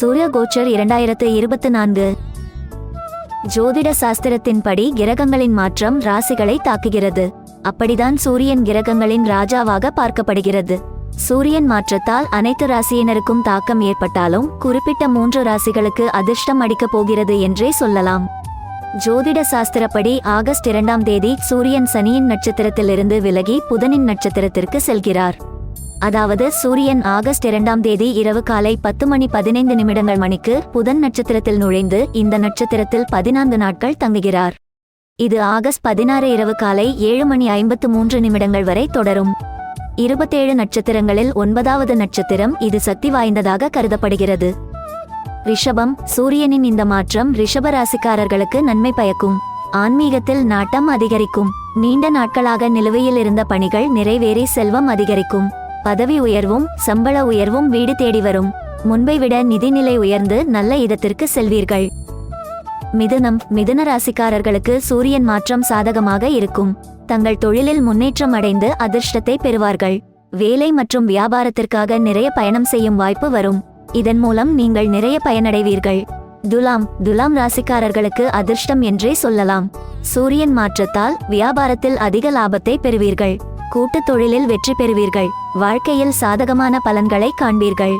சூரிய கோச்சர் இரண்டாயிரத்து இருபத்து நான்கு. ஜோதிட சாஸ்திரத்தின்படி கிரகங்களின் மாற்றம் ராசிகளை தாக்குகிறது. அப்படிதான் சூரியன் கிரகங்களின் ராஜாவாக பார்க்கப்படுகிறது. சூரியன் மாற்றத்தால் அனைத்து ராசியினருக்கும் தாக்கம் ஏற்பட்டாலும் குறிப்பிட்ட மூன்று ராசிகளுக்கு அதிர்ஷ்டம் அடிக்கப் போகிறது என்றே சொல்லலாம். ஜோதிட சாஸ்திரப்படி ஆகஸ்ட் இரண்டாம் தேதி சூரியன் சனியின் நட்சத்திரத்திலிருந்து விலகி புதனின் நட்சத்திரத்திற்கு செல்கிறார். அதாவது சூரியன் ஆகஸ்ட் இரண்டாம் தேதி இரவு காலை பத்து மணி பதினைந்து நிமிடங்கள் மணிக்கு புதன் நட்சத்திரத்தில் நுழைந்து இந்த நட்சத்திரத்தில் பதினான்கு நாட்கள் தங்குகிறார். இது ஆகஸ்ட் பதினாறு இரவு காலை ஏழு மணி ஐம்பத்து மூன்று நிமிடங்கள் வரை தொடரும். இருபத்தேழு நட்சத்திரங்களில் ஒன்பதாவது நட்சத்திரம் இது சக்தி வாய்ந்ததாக கருதப்படுகிறது. ரிஷபம் சூரியனின் இந்த மாற்றம் ரிஷப ராசிக்காரர்களுக்கு நன்மை பயக்கும். ஆன்மீகத்தில் நாட்டம் அதிகரிக்கும். நீண்ட நாட்களாக நிலுவையில் இருந்த பணிகள் நிறைவேறி செல்வம் அதிகரிக்கும். பதவி உயர்வும் சம்பள உயர்வும் வீடு தேடி வரும். முன்பை விட நிதிநிலை உயர்ந்து நல்ல இடத்திற்கு செல்வீர்கள். மிதுனம் மிதுன ராசிக்காரர்களுக்கு சூரியன் மாற்றம் சாதகமாக இருக்கும். தங்கள் தொழிலில் முன்னேற்றம் அடைந்து அதிர்ஷ்டத்தை பெறுவார்கள். வேலை மற்றும் வியாபாரத்திற்காக நிறைய பயணம் செய்யும் வாய்ப்பு வரும். இதன் மூலம் நீங்கள் நிறைய பயனடைவீர்கள். துலாம் துலாம் ராசிக்காரர்களுக்கு அதிர்ஷ்டம் என்றே சொல்லலாம். சூரியன் மாற்றத்தால் வியாபாரத்தில் அதிக லாபத்தை பெறுவீர்கள். கூட்டுத் தொழிலில் வெற்றி பெறுவீர்கள். வாழ்க்கையில் சாதகமான பலன்களை காண்பீர்கள்.